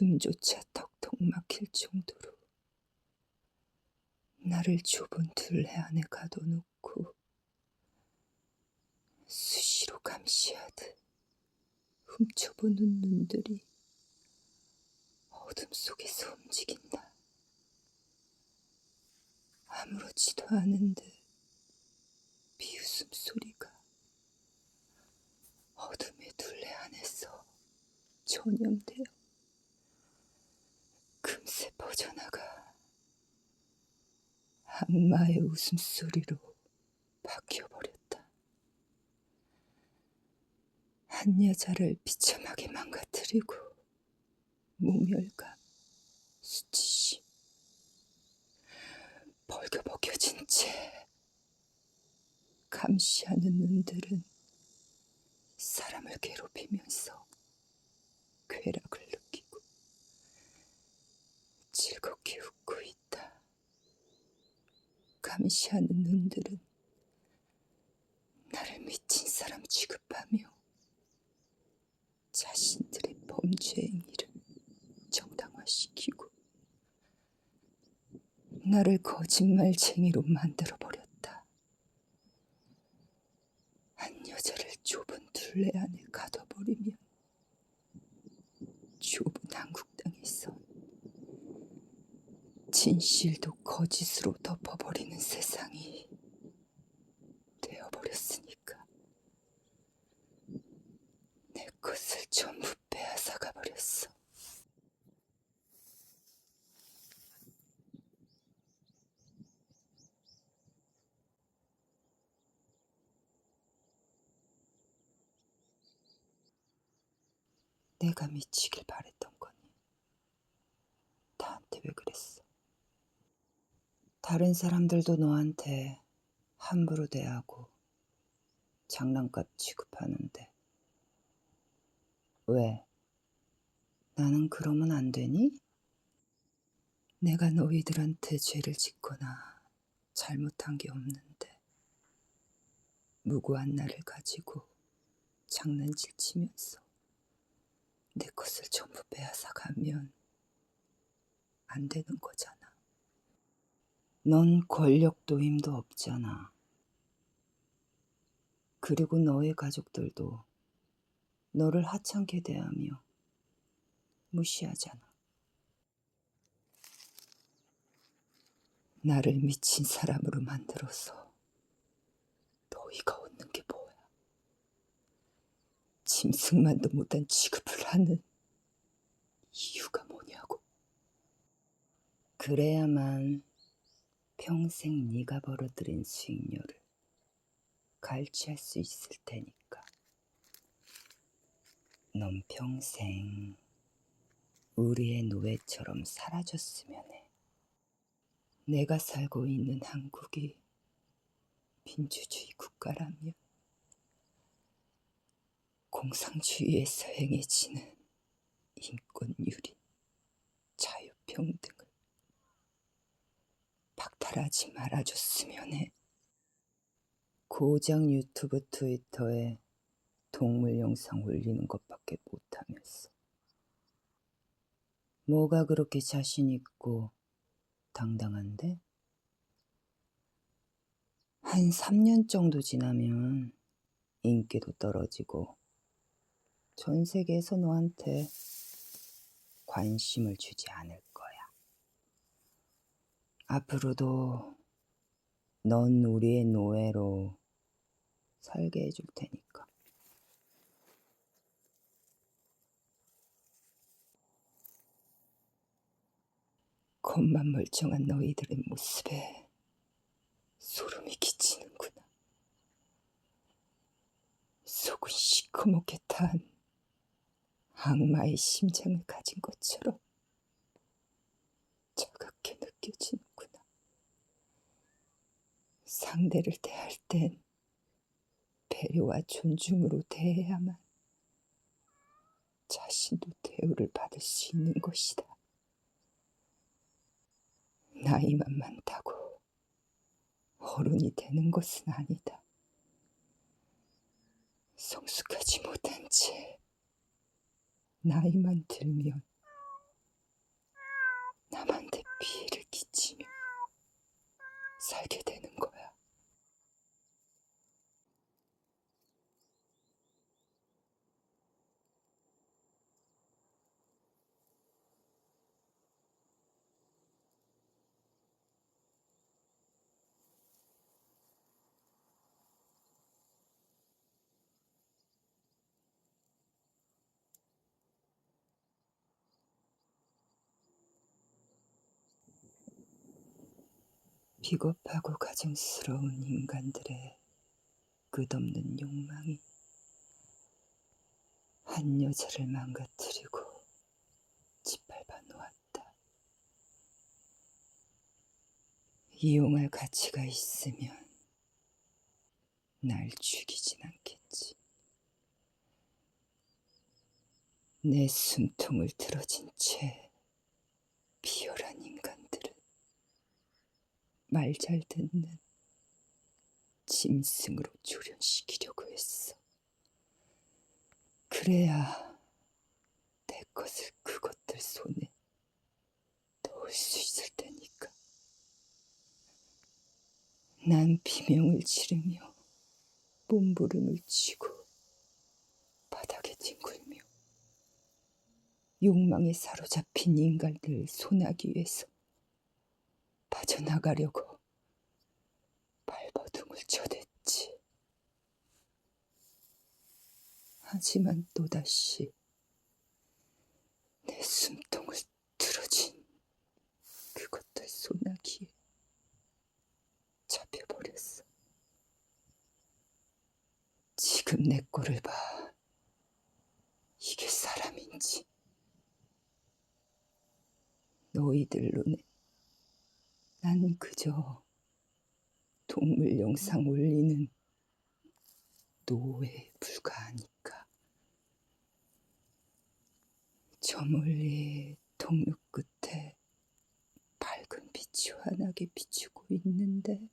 숨조차 턱턱 막힐 정도로 나를 좁은 둘레 안에 가둬놓고 수시로 감시하듯 훔쳐보는 눈들이 어둠 속에서 움직인다. 아무렇지도 않은 듯 비웃음 소리가 어둠의 둘레 안에서 전염되어 퍼져나가 악마의 웃음소리로 바뀌어버렸다. 한 여자를 비참하게 망가뜨리고 모멸감, 수치심, 벌겨벗겨진 채 감시하는 눈들은 사람을 괴롭히면서 느끼고 즐겁게 웃고 있다. 감시하는 눈들은 나를 미친 사람 취급하며 자신들의 범죄 행위를 정당화시키고 나를 거짓말쟁이로 만들어 버렸다. 한 여자를 좁은 둘레 안에 가둬버리면 좁은 한국 땅에서 진실도 거짓으로 덮어버리는 세상이 되어버렸으니까 내 것을 전부 빼앗아가 버렸어. 내가 미치길 바랬던 거니 나한테 왜 그랬어? 다른 사람들도 너한테 함부로 대하고 장난감 취급하는데 왜? 나는 그러면 안 되니? 내가 너희들한테 죄를 짓거나 잘못한 게 없는데 무고한 나를 가지고 장난질 치면서 내 것을 전부 빼앗아 가면 안 되는 거잖아. 넌 권력도 힘도 없잖아. 그리고 너의 가족들도 너를 하찮게 대하며 무시하잖아. 나를 미친 사람으로 만들어서 너희가 얻는 게 뭐야? 짐승만도 못한 취급을 하는 이유가 뭐냐고. 그래야만 평생 네가 벌어들인 수익료를 갈취할 수 있을 테니까. 넌 평생 우리의 노예처럼 사라졌으면 해. 내가 살고 있는 한국이 민주주의 국가라면 공산주의에서 행해지는 인권유린, 자유평등 을 박탈하지 말아줬으면 해. 고장 유튜브 트위터에 동물 영상 올리는 것밖에 못하면서 뭐가 그렇게 자신 있고 당당한데? 한 3년 정도 지나면 인기도 떨어지고 전 세계에서 너한테 관심을 주지 않을 거야. 앞으로도 넌 우리의 노예로 살게 해줄 테니까. 겉만 멀쩡한 너희들의 모습에 소름이 끼치는구나. 속은 시커멓게 탄 악마의 심장을 가진 것처럼 느껴지는구나. 상대를 대할 땐 배려와 존중으로 대해야만 자신도 대우를 받을 수 있는 것이다. 나이만 많다고 어른이 되는 것은 아니다. 성숙하지 못한 채 나이만 들면 남한테 피해를 끼치며 살게 되는 거야. 비겁하고 가증스러운 인간들의 끝없는 욕망이 한 여자를 망가뜨리고 짓밟아 놓았다. 이용할 가치가 있으면 날 죽이진 않겠지. 내 숨통을 들어진 채 비열한 인간들은 말 잘 듣는 짐승으로 조련시키려고 했어. 그래야 내 것을 그것들 손에 넣을 수 있을 테니까. 난 비명을 지르며 몸부림을 치고 바닥에 뒹굴며 욕망에 사로잡힌 인간들을 손하기 위해서 빠져나가려고 발버둥을 쳐댔지. 하지만 또다시 내 숨통을 틀어진 그것들 소나기에 잡혀버렸어. 지금 내 꼴을 봐. 이게 사람인지. 너희들 눈에 난 그저 동물 영상 올리는 노예에 불과하니까. 저 멀리 동력 끝에 밝은 빛이 환하게 비추고 있는데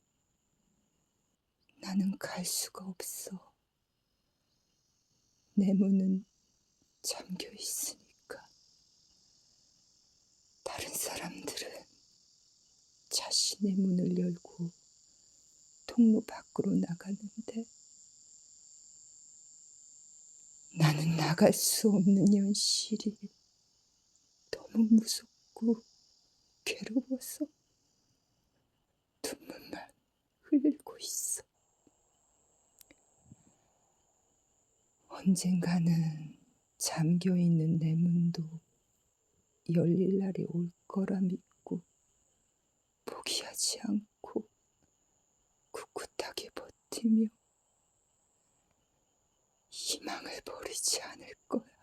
나는 갈 수가 없어. 내 문은 잠겨 있으니까. 다른 사람들은 자신의 문을 열고 통로 밖으로 나가는데 나는 나갈 수 없는 현실이 너무 무섭고 괴로워서 눈물만 흘리고 있어. 언젠가는 잠겨 있는 내 문도 열릴 날이 올 거라 믿고 포기하지 않고 꿋꿋하게 버티며 희망을 버리지 않을 거야.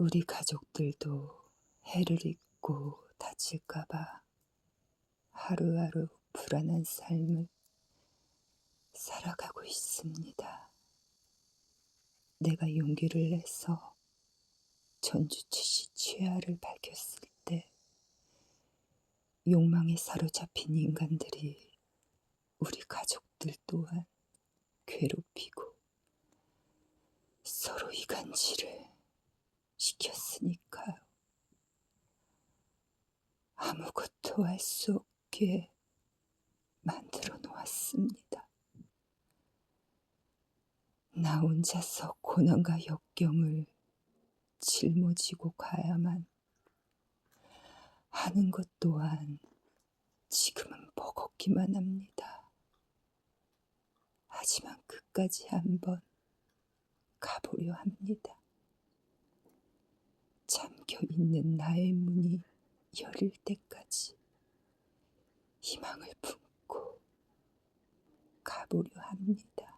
우리 가족들도 해를 입고 다칠까봐 하루하루 불안한 삶을 살아가고 있습니다. 내가 용기를 내서 전주치 씨 최하를 밝혔을 때 욕망에 사로잡힌 인간들이 우리 가족들 또한 괴롭히고 서로 이간질을 시켰으니까요. 아무것도 할수 없게 만들어 놓았습니다. 나 혼자서 고난과 역경을 짊어지고 가야만 하는 것 또한 지금은 버겁기만 합니다. 하지만 끝까지 한번 가보려 합니다. 잠겨 있는 나의 문이 열릴 때까지 희망을 품고 가보려 합니다.